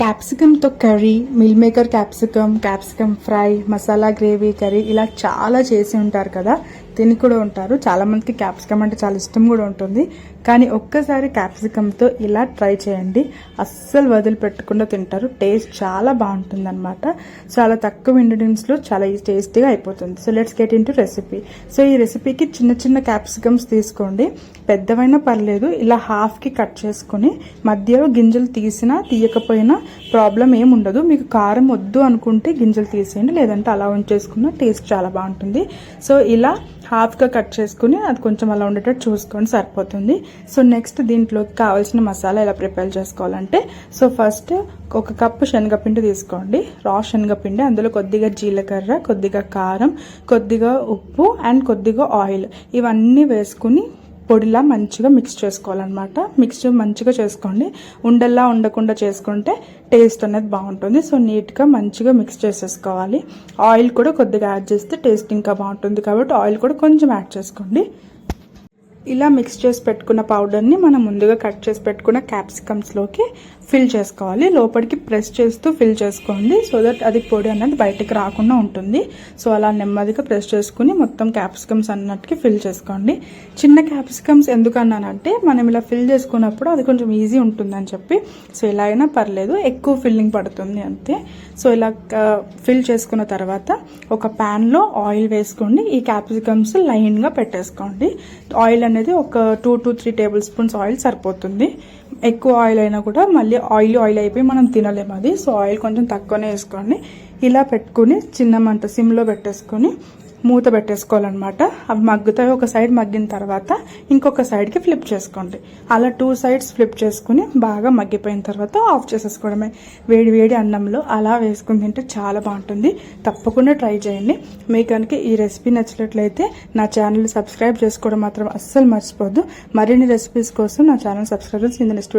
క్యాప్సికమ్తో curry meal maker capsicum capsicum fry masala gravy curry ఇలా చాలా చేసి ఉంటారు కదా. తిని కూడా ఉంటారు. చాలామందికి క్యాప్సికమ్ అంటే చాలా ఇష్టం కూడా ఉంటుంది. కానీ ఒక్కసారి క్యాప్సికమ్తో ఇలా ట్రై చేయండి. అస్సలు వదిలిపెట్టకుండా తింటారు. టేస్ట్ చాలా బాగుంటుంది అనమాట చాలా తక్కువ ఇంగ్రీడియంట్స్లో చాలా టేస్టీగా అయిపోతుంది. So let's get in recipe so ఈ రెసిపీకి చిన్న చిన్న క్యాప్సికమ్స్ తీసుకోండి. పెద్దవైనా పర్లేదు. ఇలా హాఫ్కి కట్ చేసుకుని మధ్యలో గింజలు తీసినా తీయకపోయినా ప్రాబ్లం ఏమి ఉండదు. మీకు కారం వద్దు అనుకుంటే గింజలు తీసేయండి. లేదంటే అలా ఉంచేసుకున్న టేస్ట్ చాలా బాగుంటుంది. సో ఇలా హాఫ్గా కట్ చేసుకుని అది కొంచెం అలా ఉండేటట్టు చూసుకొని సరిపోతుంది. సో నెక్స్ట్ దీంట్లోకి కావాల్సిన మసాలా ఎలా ప్రిపేర్ చేసుకోవాలంటే సో ఫస్ట్ ఒక కప్పు శనగపిండి తీసుకోండి. రా శనగపిండి అందులో కొద్దిగా జీలకర్ర కొద్దిగా కారం కొద్దిగా ఉప్పు అండ్ కొద్దిగా ఆయిల్. ఇవన్నీ వేసుకుని పొడిలా మంచిగా మిక్స్ చేసుకోవాలన్నమాట. మిక్స్ మంచిగా చేసుకోండి. ఉండల్లా ఉండకుండా చేసుకుంటే టేస్ట్ అనేది బాగుంటుంది. సో నీట్గా మంచిగా మిక్స్ చేసేసుకోవాలి. ఆయిల్ కూడా కొద్దిగా యాడ్ చేస్తే టేస్ట్ ఇంకా బాగుంటుంది. కాబట్టి ఆయిల్ కూడా కొంచెం యాడ్ చేసుకోండి. ఇలా మిక్స్ చేసి పెట్టుకున్న పౌడర్ని మనం ముందుగా కట్ చేసి పెట్టుకున్న క్యాప్సికమ్స్లోకి ఫిల్ చేసుకోవాలి. లోపలికి ప్రెస్ చేస్తూ ఫిల్ చేసుకోండి. సో దట్ అది పొడి అనేది బయటకు రాకుండా ఉంటుంది. సో అలా నెమ్మదిగా ప్రెస్ చేసుకుని మొత్తం క్యాప్సికమ్స్ అన్నట్టుకి ఫిల్ చేసుకోండి. చిన్న క్యాప్సికమ్స్ ఎందుకన్నానంటే మనం ఇలా ఫిల్ చేసుకున్నప్పుడు అది కొంచెం ఈజీ ఉంటుందని చెప్పి. సో ఇలా అయినా పర్లేదు. ఎక్కువ ఫిల్లింగ్ పడుతుంది అంతే. సో ఇలా ఫిల్ చేసుకున్న తర్వాత ఒక ప్యాన్లో ఆయిల్ వేసుకోండి. ఈ క్యాప్సికమ్స్ లైన్గా పెట్టేసుకోండి. ఆయిల్ అనేది అనేది ఒక two to three tablespoons oil సరిపోతుంది. ఎక్కువ ఆయిల్ అయినా కూడా మళ్ళీ ఆయిల్ ఆయిల్ అయిపోయి మనం తినలేము అది. సో ఆయిల్ కొంచెం తక్కువనే వేసుకోండి. ఇలా పెట్టుకుని చిన్న మంట సిమ్లో పెట్టేసుకొని మూత పెట్టేసుకోవాలన్నమాట. అవి మగ్గుతాయి. ఒక సైడ్ మగ్గిన తర్వాత ఇంకొక సైడ్కి ఫ్లిప్ చేసుకోండి. అలా టూ సైడ్స్ ఫ్లిప్ చేసుకుని బాగా మగ్గిపోయిన తర్వాత ఆఫ్ చేసేసుకోవడమే. వేడి వేడి అన్నంలో అలా వేసుకుని తింటే చాలా బాగుంటుంది. తప్పకుండా ట్రై చేయండి. మీకు కనుక ఈ రెసిపీ నచ్చినట్లయితే నా ఛానల్ సబ్స్క్రైబ్ చేసుకోవడం మాత్రం అస్సలు మర్చిపోద్దు మరిన్ని రెసిపీస్ కోసం నా ఛానల్ సబ్స్క్రైబ్ చేసి నెక్స్ట్